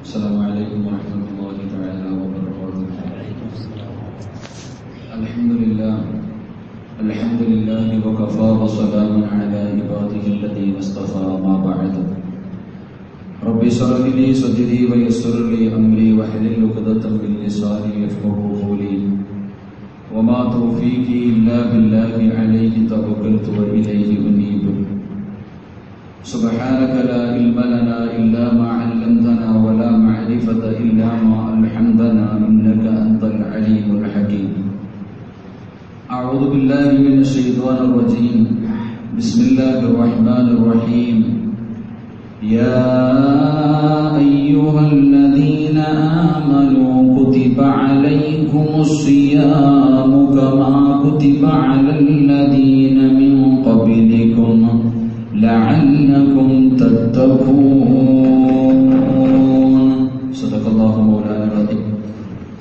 السلام عليكم ورحمة الله تعالى وبركاته. الحمد لله الحمد لله وكفى وسلام على عباده الذين اصطفى ما بعد. رب اشرح لي صدري ويسر لي أمري واحلل عقدة من لساني يفقهوا قولي. وما توفيقي إلا بالله عليه توكلت وإليه أنيب. سبحانك لا علم لنا أعوذ بالله من الشيطان الرجيم. بسم الله الرحمن الرحيم. يا أيها الذين آمنوا كتب عليكم الصيام كما كتب على الذين من قبلكم لعلكم تتقون. صدق الله مولانا العظيم.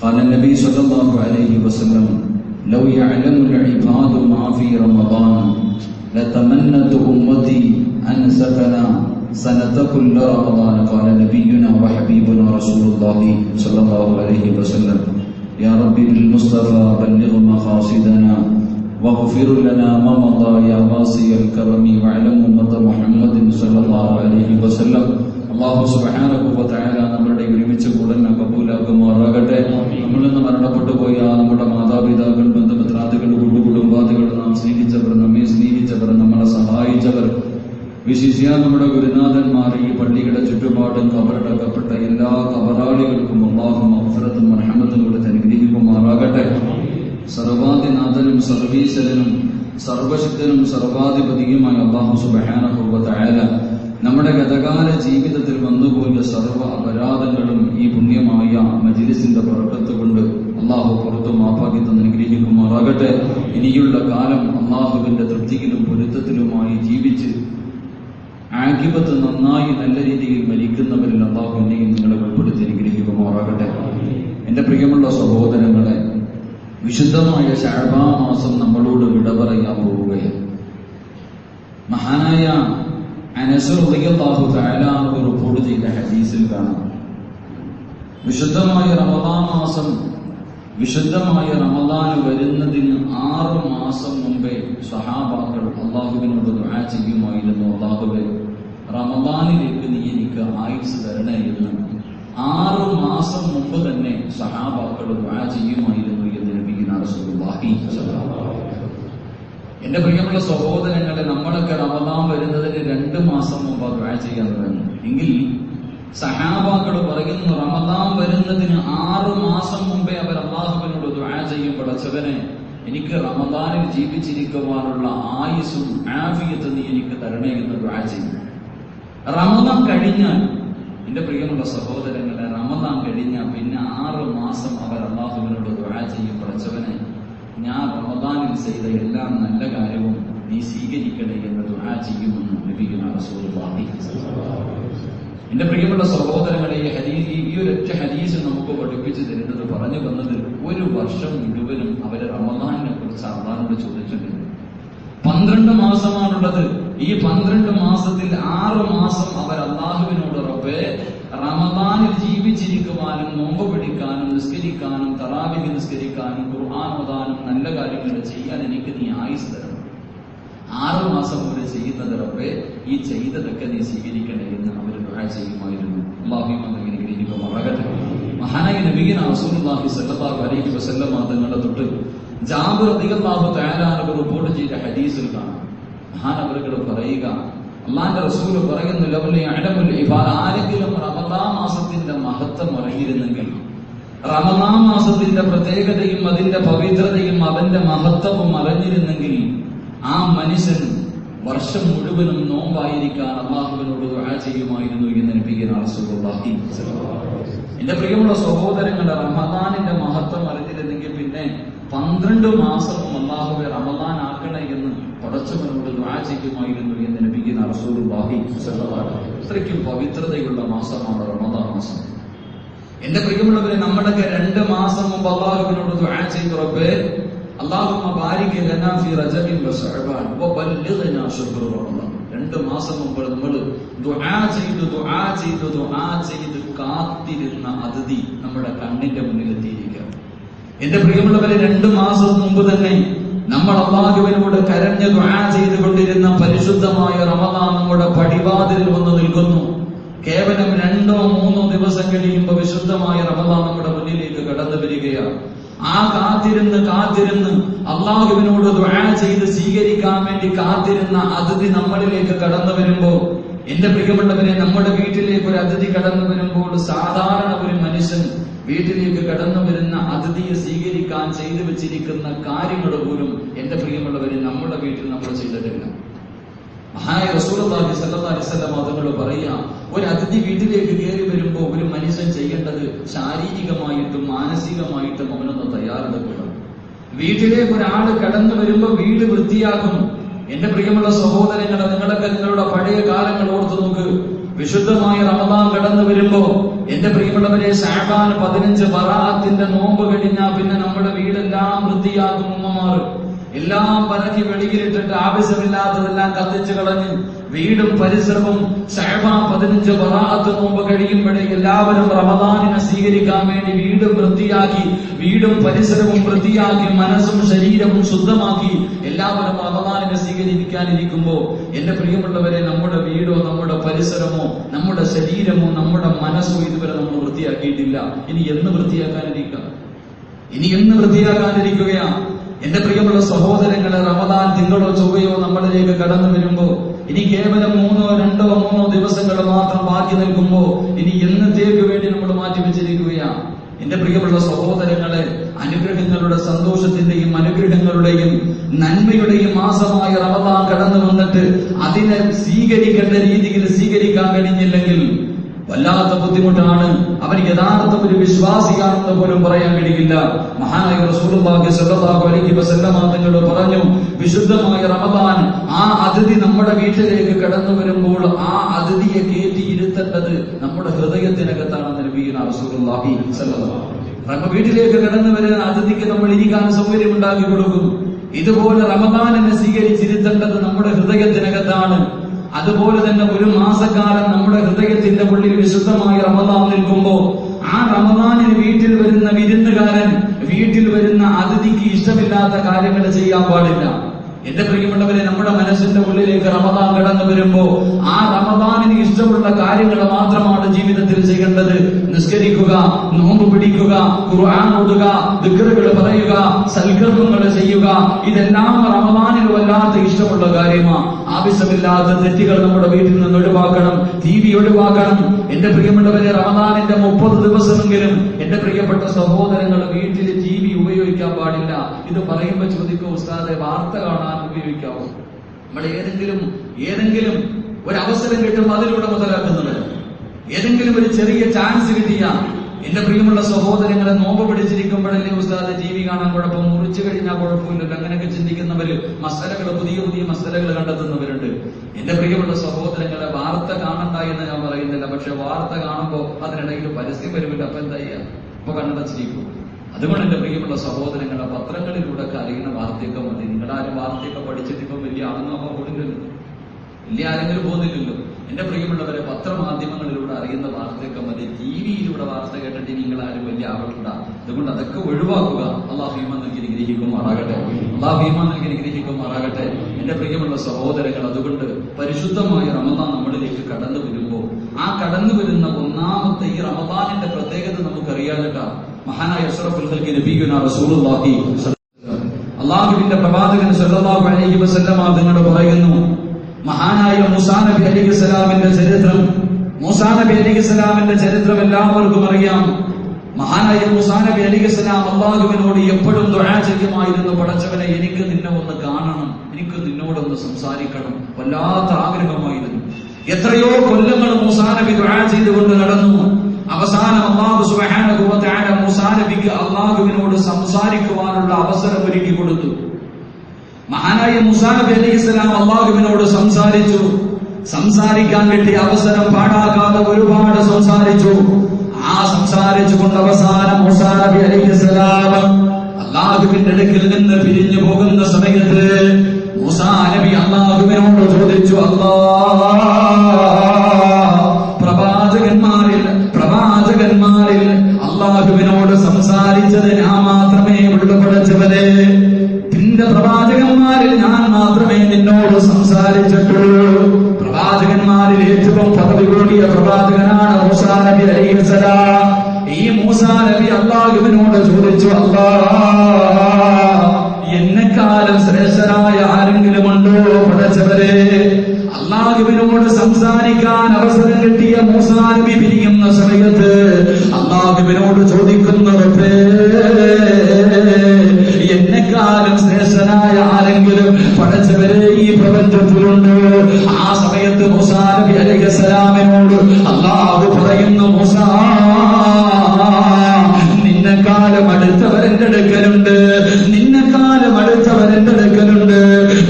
قال النبي صلى الله عليه وسلم لو يعلم العباد ما في رمضان لتمنت أمتي أن سكن سنة كل رمضان قال نبينا وحبيبنا رسول الله صلى الله عليه وسلم. يا رب بالمصطفى بلغ مقاصدنا واغفر لنا ما مضى يا واسع الكرم واعلم أمة വിശിഷ്യ നമ്മുടെ ഗുരുനാഥന്മാർ ഈ പള്ളിയുടെ ചുറ്റുപാടും കബറടക്കപ്പെട്ട എല്ലാ കബറാളികൾക്കും അള്ളാഹും അഫറത്തും മർഹമത്തും കൊടുത്ത് അനുഗ്രഹിക്കുമാറാകട്ടെ. സർവാധിനാഥനും സർവീശ്വരനും സർവശക്തനും സർവാധിപതിയുമായ അള്ളാഹു സുബഹാനുഭവത്തായ നമ്മുടെ ഗതകാല ജീവിതത്തിൽ വന്നുപോയ സർവ അപരാധങ്ങളും ഈ പുണ്യമായ മജിലിസിന്റെ പുറത്തു കൊണ്ട് അള്ളാഹു പുറത്തു മാപ്പാക്കി തന്നെ അനുഗ്രഹിക്കുമാറാകട്ടെ. ഇനിയുള്ള കാലം അള്ളാഹുവിന്റെ തൃപ്തിയിലും പൊരുത്തത്തിലുമായി ജീവിച്ച് ആകിപത്ത് നന്നായി നല്ല രീതിയിൽ മരിക്കുന്നവരിൽ അള്ളാഹു എന്നെയും നിങ്ങളെ ഉൾപ്പെടുത്തി അനുഗ്രഹിക്കുമാറാകട്ടെ. എന്റെ പ്രിയമുള്ള സഹോദരങ്ങളെ വിശുദ്ധമായ ഷാബാ മാസം നമ്മളോട് വിട പറയാൻ പോവുകയാണ്. മഹാനായ അനസുറിയാഹു റളിയല്ലാഹു തആല റിപ്പോർട്ട് ചെയ്ത ഹദീസിൽ കാണാം. വിശുദ്ധമായ റമദാൻ മാസം വിശുദ്ധമായ റമദാൻ വരുന്നതിന് ആറ് മാസം മുമ്പേ സഹാബാക്കൾ അള്ളാഹുവിനോട് ദുആ ചെയ്യുമായിരുന്നു. അള്ളാഹുവെ റമദാനിലേക്ക് നീ എനിക്ക് ആയുസ് തരണേ എന്ന്. ആറ് മാസം മുമ്പ് തന്നെ സഹാബാക്കൾ ദുആ ചെയ്യുമായിരുന്നു എന്ന് ലഭിക്കുന്ന എന്റെ പ്രിയമുള്ള സഹോദരങ്ങളെ നമ്മളൊക്കെ റമദാൻ വരുന്നതിന് രണ്ട് മാസം മുമ്പ് ദുആ ചെയ്യാൻ തുടങ്ങി. എങ്കിൽ സഹാബാക്കൾ പറയുന്നു റമദാൻ വരുന്നതിന് ആറ് മാസം മുമ്പേ അവർ അള്ളാഹുവിനോട് ദുആ ചെയ്യും പടച്ചവനെ. എനിക്ക് റമദാനിൽ ജീവിച്ചിരിക്കുവാനുള്ള ആയുസും ആഫിയത്തും നീ എനിക്ക് തരണേ എന്ന് ദുആ ചെയ്യും. റമദാൻ കഴിഞ്ഞാൽ എന്റെ പ്രിയമുള്ള സഹോദരങ്ങളെ റമദാൻ കഴിഞ്ഞാൽ പിന്നെ ആറ് മാസം അവർ അള്ളാഹുവിനോട് ദുആ ചെയ്യും പഠിച്ചവനെ. ഞാൻ റമദാനിൽ ചെയ്ത എല്ലാ നല്ല കാര്യവും നീ സ്വീകരിക്കണേ എന്ന് ദുആ ചെയ്യുമെന്ന് ലഭിക്കുന്ന റസൂൽ എന്റെ പ്രിയമുള്ള സഹോദരങ്ങളെ ഈ ഹരീസ് ഈ ഒരൊറ്റ ഹരീസ് നമുക്ക് പഠിപ്പിച്ചു തരുന്നത് പറഞ്ഞു വന്നത് ഒരു വർഷം മുഴുവനും അവർ റമദാനിനെ കുറിച്ച് അള്ളാഹിനോട് ചോദിച്ചിട്ടുണ്ട്. പന്ത്രണ്ട് മാസമാണുള്ളത്. ഈ പന്ത്രണ്ട് മാസത്തിൽ ആറ് മാസം അവർ അള്ളാഹുവിനോട് റബ്ബേ റമദാനിൽ ജീവിച്ചിരിക്കുവാനും നോമ്പ് പിടിക്കാനും നിസ്കരിക്കാനും തറാവിക്ക് നിസ്കരിക്കാനും ഖുർആൻ ഓതാനും നല്ല കാര്യങ്ങൾ ചെയ്യാൻ എനിക്ക് നീ ആയുസ് തരണം. ആറ് മാസം മുതൽ ചെയ്യുന്നത് റബ്ബേ ഈ ചെയ്തതൊക്കെ നീ സ്വീകരിക്കണേ എന്ന് അവർ ചെയ്യുമായിരുന്നു. മഹാനായ സ്വല്ലല്ലാഹു അലൈഹി വസല്ലം തങ്ങളുടെ ജാബിർ തആല റിപ്പോർട്ട് ചെയ്ത ഹദീസിൽ കാണാം. മഹാനവറുകൾ പറയുക. അള്ളാന്റെ റസൂൽ പറയുന്നു ആരെങ്കിലും റമദാ മാസത്തിന്റെ മഹത്വം അറിയിരുന്നെങ്കിൽ റമദാ മാസത്തിന്റെ പ്രത്യേകതയും അതിന്റെ പവിത്രതയും അവന്റെ മഹത്വവും അറിഞ്ഞിരുന്നെങ്കിൽ ആ മനുഷ്യൻ വർഷം മുഴുവനും നോമ്പായിരിക്കാൻ അള്ളാഹുവിനോട് ദുആ ചെയ്യുമായിരുന്നു എന്ന് നബിഗിന റസൂലുള്ളാഹി എന്റെ പ്രിയമുള്ള സഹോദരങ്ങളുടെ റമദാനിന്റെ മഹത്വം അറിഞ്ഞിരുന്നെങ്കിൽ പിന്നെ പന്ത്രണ്ട് മാസവും അള്ളാഹുവെ റമദാൻ ആക്കണേ എന്ന് പടച്ചവനോട് ദ്വാചയ്ക്കുമായിരുന്നു എന്ന് ലഭിക്കുന്ന റസൂലുള്ളാഹി അത്രയ്ക്കും പവിത്രതയുള്ള മാസമാണ് റമദാൻ മാസം. എന്റെ പ്രിയമുള്ളവരെ നമ്മളൊക്കെ രണ്ട് മാസം മുമ്പ് അള്ളാഹുവിനോട് ദ്വാ ചെയ്ത് റബ്ബേ അള്ളാഹുമ്മ ബാരിക ലനാ ഫി റജബിൻ വസഅബാൻ വബല്ലിഗ്നാ ശുഹ്റ റമദാൻ. രണ്ട് മാസം മുമ്പ് നമ്മൾ ദുആ ചെയ്തു ദുആ ചെയ്തു ദുആ ചെയ്ത് കാത്തിരുന്ന അതിഥി നമ്മുടെ കണ്ണിന്റെ മുന്നിൽ എത്തിയിരിക്കുക എന്റെ പ്രിയമുള്ളവരെ രണ്ട് മാസം മുമ്പ് തന്നെ നമ്മൾ അള്ളാഹുവിനോട് കരഞ്ഞ് ദുആ ചെയ്തുകൊണ്ടിരുന്ന പരിശുദ്ധമായ റമദാൻ നമ്മുടെ പടിവാതിൽ വന്ന് നിൽക്കുന്നു. കേവലം രണ്ടോ മൂന്നോ ദിവസം കഴിയുമ്പോൾ വിശുദ്ധമായ റമദാൻ നമ്മുടെ മുന്നിലേക്ക് കടന്നു വരികയാണ്. ആ കാത്തിരുന്ന് കാത്തിരുന്ന് അള്ളാഹുവിനോട് ദുആ ചെയ്ത് സ്വീകരിക്കാൻ വേണ്ടി കാത്തിരുന്ന അതിഥി നമ്മളിലേക്ക് കടന്നു വരുമ്പോൾ എന്റെ പ്രിയപ്പെട്ടവരെ നമ്മുടെ വീട്ടിലേക്ക് ഒരു അതിഥി കടന്നു വരുമ്പോൾ സാധാരണ ഒരു മനുഷ്യൻ വീട്ടിലേക്ക് കടന്നു വരുന്ന അതിഥിയെ സ്വീകരിക്കാൻ ചെയ്തു വെച്ചിരിക്കുന്ന കാര്യങ്ങൾ പോലും എന്റെ പ്രിയമുള്ളവരെ നമ്മുടെ വീട്ടിൽ നമ്മൾ ചെയ്തിട്ടില്ല. സ്വല്ലല്ലാഹി അലൈഹി വസല്ലം അതുങ്ങൾ പറയാ ഒരു അതിഥി വീട്ടിലേക്ക് കയറി വരുമ്പോൾ ഒരു മനുഷ്യൻ ചെയ്യേണ്ടത് ശാരീരികമായിട്ടും മാനസികമായിട്ടും അവനൊന്ന് തയ്യാറെടുക്കണം. വീട്ടിലേക്ക് ഒരാൾ കടന്നു വരുമ്പോൾ വീട് വൃത്തിയാകും എന്റെ പ്രിയമുള്ള സഹോദരങ്ങളെ നിങ്ങളൊക്കെ നിങ്ങളുടെ പഴയ കാലങ്ങൾ ഓർത്തു നോക്ക്. വിശുദ്ധമായ റമദാൻ കടന്നു വരുമ്പോ എന്റെ പ്രിയപ്പെട്ടവരെ ഷാബാൻ പതിനഞ്ച് ബറാത്തിന്റെ നോമ്പ് കഴിഞ്ഞാൽ പിന്നെ നമ്മുടെ വീടെല്ലാം വൃത്തിയാക്കും ഉമ്മമാർ. എല്ലാം പരക്കി വെളിയിലിട്ടിട്ട് ആവശ്യമില്ലാത്തതെല്ലാം കത്തിച്ചു കളഞ്ഞ് വീടും പരിസരവും സഹബ പതിനഞ്ച് ബറാഅത്ത് നോമ്പ് കഴിയുമ്പോഴേ എല്ലാവരും റമദാനിനെ സ്വീകരിക്കാൻ വേണ്ടി വീടും വൃത്തിയാക്കി വീടും പരിസരവും വൃത്തിയാക്കി മനസ്സും ശരീരവും ശുദ്ധമാക്കി എല്ലാവരും റമദാനിനെ സ്വീകരിക്കാനിരിക്കുമ്പോ എന്റെ പ്രിയമുള്ളവരെ നമ്മുടെ വീടോ നമ്മുടെ പരിസരമോ നമ്മുടെ ശരീരമോ നമ്മുടെ മനസ്സോ ഇതുവരെ നമ്മൾ വൃത്തിയാക്കിയിട്ടില്ല. ഇനി എന്ന് വൃത്തിയാക്കാനിരിക്കുക ഇനി എന്ന് വൃത്തിയാക്കാനിരിക്കുകയാ? എന്റെ പ്രിയമുള്ള സഹോദരങ്ങളെ റമദാൻ തിങ്കളോ ചൊവ്വയോ നമ്മളിലേക്ക് കടന്നു വരുമ്പോ ഇനി കേവലം മൂന്നോ രണ്ടോ മൂന്നോ ദിവസങ്ങൾ മാത്രം ബാക്കി നിൽക്കുമ്പോ ഇനി എന്നത്തേക്ക് വേണ്ടി നമ്മൾ മാറ്റി വെച്ചിരിക്കുകയാണ്? എന്റെ പ്രിയമുള്ള സഹോദരങ്ങളെ അനുഗ്രഹങ്ങളുടെ സന്തോഷത്തിന്റെയും അനുഗ്രഹങ്ങളുടെയും നന്മയുടെയും മാസമായ റമദാൻ കടന്നു വന്നിട്ട് അതിനെ സ്വീകരിക്കേണ്ട രീതിയിൽ സ്വീകരിക്കാൻ കഴിഞ്ഞില്ലെങ്കിൽ വല്ലാത്ത ബുദ്ധിമുട്ടാണ്. അവൻ യഥാർത്ഥം ഒരു വിശ്വാസിയാണെന്ന് പോലും പറയാൻ കഴിയില്ല. മഹാനായ റസൂലുള്ളാഹി സ്വല്ലല്ലാഹു അലൈഹി പറഞ്ഞു വിശുദ്ധമായ റമദാൻ ആ അതിഥി നമ്മുടെ വീട്ടിലേക്ക് കടന്നു വരുമ്പോൾ ആ അതിഥിയെ കയറ്റി ഇരുത്തേണ്ടത് നമ്മുടെ ഹൃദയത്തിനകത്താണ് റസൂലുള്ളാഹി സ്വല്ലല്ലാഹു വീട്ടിലേക്ക് കടന്നു വരുന്ന അതിഥിക്ക് നമ്മൾ ഇരിക്കാൻ സൗകര്യം ഉണ്ടാക്കി കൊടുക്കും. ഇതുപോലെ റമദാനിനെ സ്വീകരിച്ചിരുത്തേണ്ടത് നമ്മുടെ ഹൃദയത്തിനകത്താണ്. അതുപോലെ തന്നെ ഒരു മാസക്കാലം നമ്മുടെ ഹൃദയത്തിന്റെ ഉള്ളിൽ വിശുദ്ധമായി റമദാൻ നിൽക്കുമ്പോ ആ റമദാനിന് വീട്ടിൽ വരുന്ന വിരുന്നുകാരൻ വീട്ടിൽ വരുന്ന അതിഥിക്ക് ഇഷ്ടമില്ലാത്ത കാര്യങ്ങൾ ചെയ്യാൻ പാടില്ല. എന്റെ പ്രിയപ്പെട്ടവരെ നമ്മുടെ മനസ്സിന്റെ ഉള്ളിലേക്ക് റമദാൻ കടന്നു വരുമ്പോ ആ റമദാനിന് ഇഷ്ടമുള്ള കാര്യങ്ങൾ മാത്രമാണ് ജീവിതത്തിൽ ചെയ്യേണ്ടത്. നിസ്കരിക്കുക നോമ്പ് പിടിക്കുക ഖുർആൻ ഓതുക ദിക്റുകൾ പറയുക സൽക്കർമ്മങ്ങൾ ചെയ്യുക ഇതെല്ലാം റമദാനിന് വല്ലാത്ത ഇഷ്ടമുള്ള കാര്യമാണ് ആവശ്യമില്ലാത്ത തെറ്റുകൾ നമ്മുടെ വീട്ടിൽ നിന്ന് ഒഴിവാക്കണം ടി വി ഒഴിവാക്കണം. എന്റെ പ്രിയപ്പെട്ടവരെ റമദാനിന്റെ മുപ്പത് ദിവസമെങ്കിലും എന്റെ പ്രിയപ്പെട്ട സഹോദരങ്ങൾ വീട്ടിൽ ടി ഉപയോഗിക്കാൻ പാടില്ല. ഇത് പറയുമ്പോൾ ചോദിക്കും ഉസ്താദെ വാർത്ത കാണാൻ ഉപയോഗിക്കാവോ. നമ്മൾ ഏതെങ്കിലും ഏതെങ്കിലും ഒരു അവസരം കിട്ടുമ്പോൾ അതിലൂടെ മുതലാക്കുന്നുണ്ട് ഏതെങ്കിലും ഒരു ചെറിയ ചാൻസ് കിട്ടിയ എന്റെ പ്രിയമുള്ള സഹോദരങ്ങളെ നോമ്പ് പിടിച്ചിരിക്കുമ്പോഴല്ലേ ഉസ്താദ് ടി വി കാണാൻ കുഴപ്പം? മുറിച്ചു കഴിഞ്ഞാൽ കുഴപ്പമില്ലല്ലോ. അങ്ങനെയൊക്കെ ചിന്തിക്കുന്നവര് മസലകൾ പുതിയ പുതിയ മസലകൾ കണ്ടെത്തുന്നവരുണ്ട്. എന്റെ പ്രിയമുള്ള സഹോദരങ്ങളെ വാർത്ത കാണണ്ട എന്ന് ഞാൻ പറയുന്നില്ല. പക്ഷെ വാർത്ത കാണുമ്പോൾ അതിനിടയിൽ പരസ്യം വരുമില്ല അപ്പൊ എന്താ ചെയ്യാ? അപ്പൊ കണ്ണടച്ചിരിക്കും. അതുകൊണ്ട് എന്റെ പ്രിയമുള്ള സഹോദരങ്ങളെ പത്രങ്ങളിലൂടെ അറിയുന്ന വാർത്തയൊക്കെ പഠിച്ചിട്ട് ഇപ്പൊ വലിയ ആണെന്നോ ഓടില്ലല്ലോ വലിയ ആരെങ്കിലും പോകുന്നില്ലല്ലോ. എന്റെ പ്രിയമുള്ളവരെ പത്രമാധ്യമങ്ങളിലൂടെ അറിയുന്ന വാർത്തയൊക്കെ മതി. ടി വിയിലൂടെ വാർത്ത കേട്ടിട്ട് നിങ്ങൾ ആരും വലിയ ആവട്ടുണ്ട അതുകൊണ്ട് അതൊക്കെ ഒഴിവാക്കുക. അള്ളാഹ് ഭീമ നൽകി നിഗ്രഹിക്കുമാറാകട്ടെ അള്ളാഹ് ഭീമ നൽകി നിഗ്രഹിക്കുമാറാകട്ടെ എന്റെ പ്രിയമുള്ള സഹോദരങ്ങൾ അതുകൊണ്ട് പരിശുദ്ധമായ റമദാൻ നമ്മളിലേക്ക് കടന്നു വരുമ്പോൾ ആ കടന്നു വരുന്ന ഒന്നാമത്തെ ഈ റമദാനിന്റെ പ്രത്യേകത നമുക്കറിയാനിട്ടാ മഹാനായ അഷ്റഫുൽ നബിയുന റസൂലുള്ളാഹി അള്ളാഹുവിന്റെ പ്രവാചകൻ സല്ലല്ലാഹു അലൈഹി വസല്ലമ തങ്ങൾ പറയുന്നു മഹാനായ മൂസാ നബി അലൈഹി സ്വലാമിന്റെ ചരിത്രം മൂസാ നബി അലൈഹി സ്വലാമിന്റെ ചരിത്രം എല്ലാവർക്കും അറിയാം. മഹാനായ മൂസാ നബി അലൈഹി സ്വലാം അള്ളാഹുവിനോട് എപ്പോഴും ദുആ ചെയ്യുമായിരുന്നു. പടച്ചവനെ എനിക്ക് നിന്നെ ഒന്ന് കാണണം എനിക്ക് നിന്നോട് നിന്നോടൊന്ന് സംസാരിക്കണം. വല്ലാത്ത ആഗ്രഹമായിരുന്നു. എത്രയോ കൊല്ലങ്ങൾ മൂസാ നബി ദുആ ചെയ്തുകൊണ്ട് നടന്നു. അവസാനം അള്ളാഹു സുബ്ഹാനഹു വ തആല മൂസാ നബിക്ക് അള്ളാഹുവിനോട് സംസാരിക്കുവാനുള്ള അവസരം ഒരുക്കി കൊടുത്തു. മഹാനായ മുസാനബി അലി ഇസ്ലാം അള്ളാഹുവിനോട് സംസാരിച്ചു. സംസാരിക്കാൻ കിട്ടിയ അവസരം പാടാക്കാതെ ഒരുപാട് സംസാരിച്ചു. ആ സംസാരിച്ചുകൊണ്ട് അവസാനം മുസാനബി അലി ഇസ്ലാം അള്ളാഹുവിന്റെ അടുക്കിൽ നിന്ന് പിരിഞ്ഞു പോകുന്ന സമയത്ത് മുസാനബി അള്ളാഹുവിനോട് ചോദിച്ചു അല്ലാ സാധുവിനോട് സംസാരിച്ചത് ഞാൻ മാത്രമേ ഉള്ളു പഠിച്ചവരെ നിന്റെ പ്രവാചകന്മാരിൽ ഞാൻ മാത്രമേ നിന്നോട് സംസാരിച്ചിട്ടുള്ളൂ. പ്രവാചകന്മാരിൽ ഏറ്റവും പദവി കൂടിയ പ്രവാചകനാണ് മൂസാ നബി ഈ മൂസാനബി അള്ളാഹുവിനോട് ചോദിച്ചു അള്ളാ എന്നെക്കാലം ശ്രേഷ്ഠരായ ആരെങ്കിലും ഉണ്ടോ പഠിച്ചവരെ അള്ളാഹുവിനോട് സംസാരിക്കാൻ അവസരം കിട്ടിയ മൂസാനബി പിരിയുന്ന സമയത്ത് അള്ളാഹുവിനോട് ചോദിക്കുന്നത് എന്നെക്കാലും ശ്രേഷ്ഠനായ ആരെങ്കിലും പഠിച്ചവരെ ഈ പ്രപഞ്ചത്തിലുണ്ട്. ആ സമയത്ത് മൂസാനബി നബി അലൈഹിസ്സലാമിനോട് അള്ളാഹു പറയുന്നു മൂസാ നിന്നെക്കാലം അടുത്തവരെന്റെ അടുക്കലുണ്ട്. നിന്നെക്കാലം അടുത്തവരെന്റെ അടുക്കലുണ്ട്.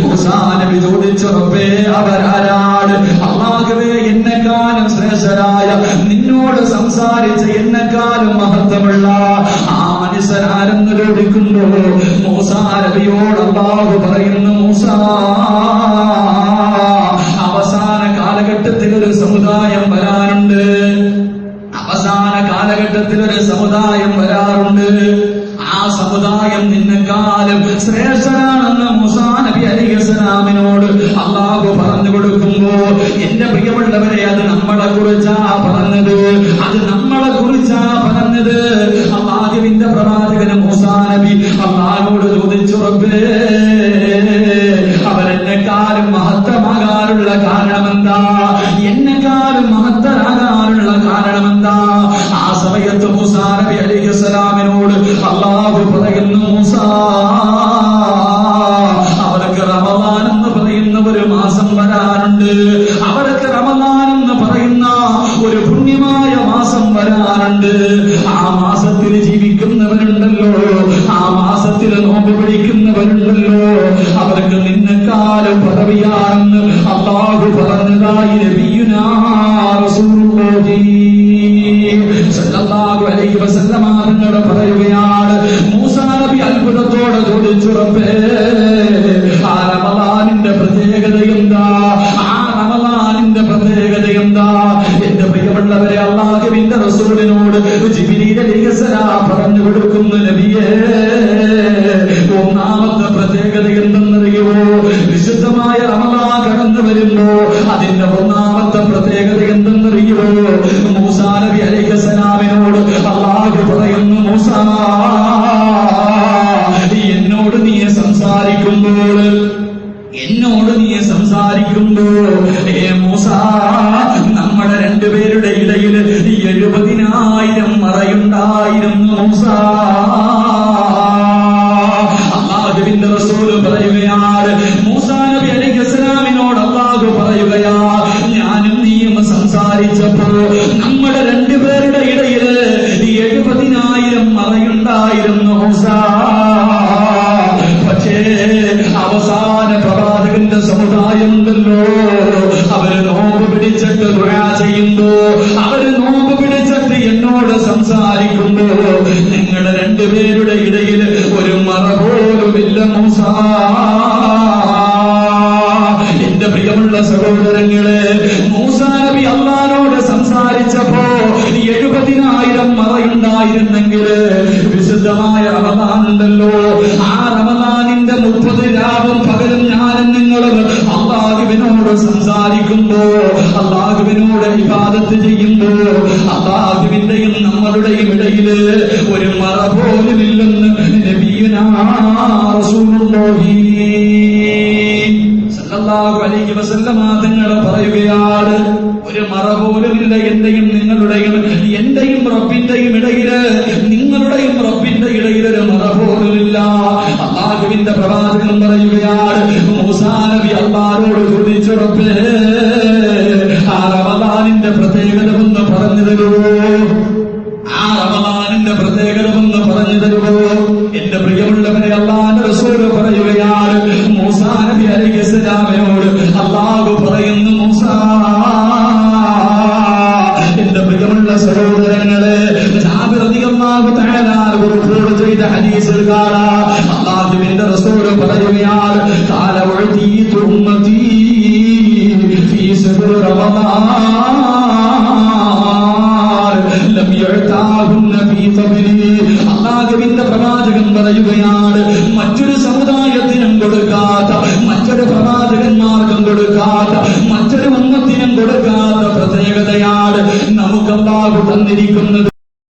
മൂസാനബി ചോദിച്ചുറപ്പേ അവരാരാണ് അള്ളാഹുവേ എന്നെക്കാലം ശ്രേഷ്ഠരായ നിന്നോട് സംസാരിച്ച എന്നെക്കാളും മഹത്വമുള്ള ആ മനുഷ്യരാരെന്ന് ചോദിക്കുമ്പോ മൂസാ നബിയോട് പറയുന്നു മൂസ അവസാന കാലഘട്ടത്തിൽ ഒരു സമുദായം വരാനുണ്ട്. അവസാന കാലഘട്ടത്തിൽ ഒരു സമുദായം വരാറുണ്ട്. ആ സമുദായം നിന്നെക്കാലും ശ്രേഷ്ഠനാണെന്ന് മുസാ നബി അലിഹസലാമിനോട് അള്ളാഹു പറഞ്ഞു കൊടുക്കുമ്പോ എന്റെ പ്രിയമുള്ളവരെ അത് നമ്മളെ കുറിച്ചാ പറഞ്ഞത്. അത് നമ്മളെ കുറിച്ചാ പറഞ്ഞത്. അള്ളാഹുവിന്റെ പ്രവാചകന് മൂസാ നബി അള്ളാഹോട് ചോദിച്ചു റബ്ബേ അവരെന്നെക്കാലം മഹത്തമാകാനുള്ള കാരണമെന്താ? എന്നെക്കാലം വരാനുണ്ട് ആ മാസത്തിൽ ജീവിക്കുന്നവരുണ്ടല്ലോ. ആ മാസത്തിൽ നോമ്പ് പിടിക്കുന്നവരുണ്ടല്ലോ അവർക്ക് നിന്നെക്കാല പദവിയാണെന്ന് അള്ളാഹു പറഞ്ഞതായി നബിയുനാ തങ്ങൾ പറയുകയാണ് മൂസാനബി അത്ഭുതത്തോടെ ചോദിച്ചു റബ്ബേ ആ റമലാനിന്റെ പ്രത്യേകത എന്താ? ആ റമലാനിന്റെ പ്രത്യേകത എന്താ? പ്രിയമുള്ളവരെ അള്ളാഹുവിന്റെ റസൂലിനോട് പറഞ്ഞു കൊടുക്കുന്ന നബിയേ ഒന്നാമത്തെ പ്രത്യേകത എന്തെന്നറിയുമോ? വിശുദ്ധമായ റമദാൻ കടന്നു വരുമ്പോ അതിന്റെ ഒന്നാമത്തെ എന്നോട് നീ സംസാരിക്കുമ്പോൾ ഏ മൂസ നമ്മുടെ രണ്ടുപേരുടെ ഇടയിൽ എഴുപതിനായിരം മറയുണ്ടായിരുന്നു മൂസ. റസൂൽ മൂസ നബി മറയുണ്ടായിരുന്നു പക്ഷേ അവസാന പ്രവാചകന്റെ സമുദായം ഉണ്ടല്ലോ അവർ നോമ്പ് പിടിച്ചിട്ട് ദുആ ചെയ്യുന്നു. അവർ നോമ്പ് പിടിച്ചിട്ട് എന്നോട് സംസാരിക്കുന്നു. നിങ്ങളുടെ രണ്ടുപേരുടെ ഇടയിൽ ഒരു മറ പോലുമില്ല മൂസ. എന്റെ പ്രിയമുള്ള സഹോദരങ്ങളെ ചെയ്യുമ്പോ അള്ളാഹുവിന്റെയും നമ്മളുടെയും ഇടയിൽ ഒരു മറ പോലുമില്ലെന്ന് തങ്ങൾ പറയുകയാണ് ഒരു മറ പോലുമില്ല എന്റെയും നിങ്ങളുടെയും എന്റെയും റബ്ബിന്റെയും ഇടയിൽ നിങ്ങളുടെയും റബ്ബിന്റെ ഇടയിൽ ഒരു മറ പോലുമില്ല അള്ളാഹുവിന്റെ പ്രവാചകൻ പറയുകയാണ് മൂസാ നബി അള്ളാഹോട് റമദാനിന്റെ പ്രത്യേകത പറഞ്ഞു തരുമോ ആ റമദാനിന്റെ പ്രത്യേകതമെന്ന് പറഞ്ഞു തരുമോ എന്റെ പ്രിയമുള്ളവരെ അള്ളാന്റെ റസൂൽ പറയുകയാണ് മൂസാ നബി അലൈഹി സ്വലാമിനോട് അള്ളാഹു പറയുന്നു മൂസാ എന്റെ പ്രിയമുള്ള സഹോദരങ്ങളെ ചെയ്ത ഹദീസിൽ കാണാം. അള്ളാഹുവിന്റെ പ്രവാചകൻ പറയുകയാണ്